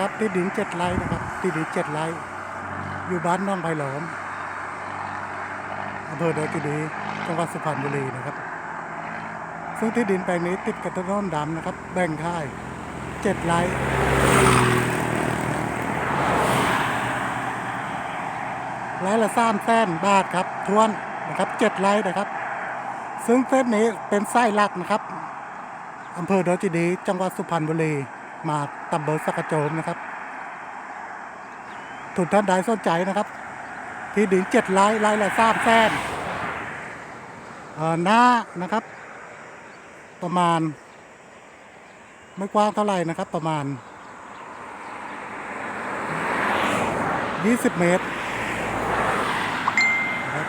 นะครับที่ดินเจ็ดไร่นะครับที่ดินเจ็ดไร่อยู่บ้านน้องไผ่หลอมอำเภอดอยกิดีจังหวัดสุพรรณบุรีนะครับ ซึ่งที่ดินแปลงนี้ติดกับถนนดำนะครับ แบ่งค่ายเจ็ดไร่ไร่ละสามแสนบาทครับทวนนะครับเจ็ดไร่นะครับ ซึ่งเส้นนี้เป็นไส้หลักนะครับอำเภอดอยกิดี จังหวัดสุพรรณบุรี มาตำบลสักโจมนะครับทุกท่านใดสนใจนะครับ ที่ดินเจ็ดไร่ไร่ละสามแสนเอ่อหน้านะครับ ประมาณ ไม่กว้างเท่าไหร่นะครับ ประมาณ 20 เมตรนะครับ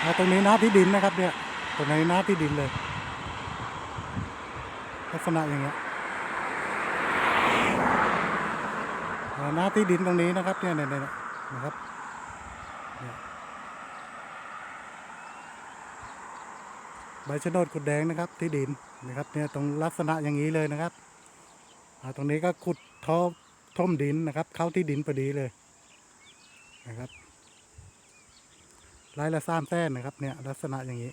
เอาตรงนี้น้าที่ดินนะครับเนี่ย ตรงนี้น้าที่ดินเลย ลักษณะอย่างเงี้ยหน้าที่ดินตรงนี้นะครับเนี่ยเนี่ยนะครับใบชะโนดขุดแดงนะครับที่ดินนะครับเนี่ยตรงลักษณะอย่างนี้เลยนะครับตรงนี้ก็ขุดท่อท่มดินนะครับ เข้าที่ดินพอดีเลยนะครับรายละสามแต้นนะครับเนี่ยลักษณะอย่างนี้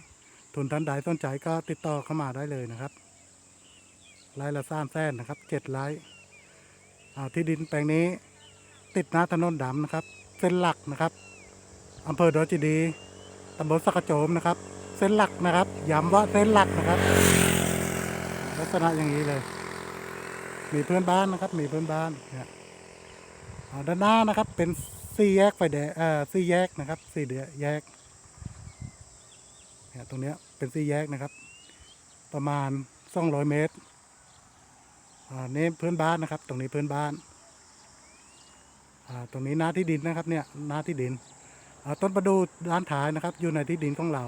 ทุนท่านใดสนใจก็ติดต่อเข้ามาได้เลยนะครับ ไร่ละสามแสนนะครับเจ็ดไร่ที่ดินแปลงนี้ติดน้าถนนดำนะครับ เส้นหลักนะครับอำเภอดอยจีดีตำบลสักกระโจมนะครับ เส้นหลักนะครับย้ำว่าเส้นหลักนะครับ ลักษณะอย่างนี้เลย มีเพื่อนบ้านนะครับ มีเพื่อนบ้านเนี่ยด้านหน้านะครับเป็นสี่แยกไฟแดงเอ่อสี่แยกนะครับสี่เดียแยกเนี่ยตรงเนี้ยเป็นสี่แยกนะครับ ประมาณสองร้อยเมตร อ่านี่เพื่อนบ้านนะครับ ตรงนี้เพื่อนบ้านตรงนี้หน้าที่ดินนะครับเนี่ยหน้าที่ดินต้นประดูด้านท้ายนะครับ อยู่ในที่ดินของเรา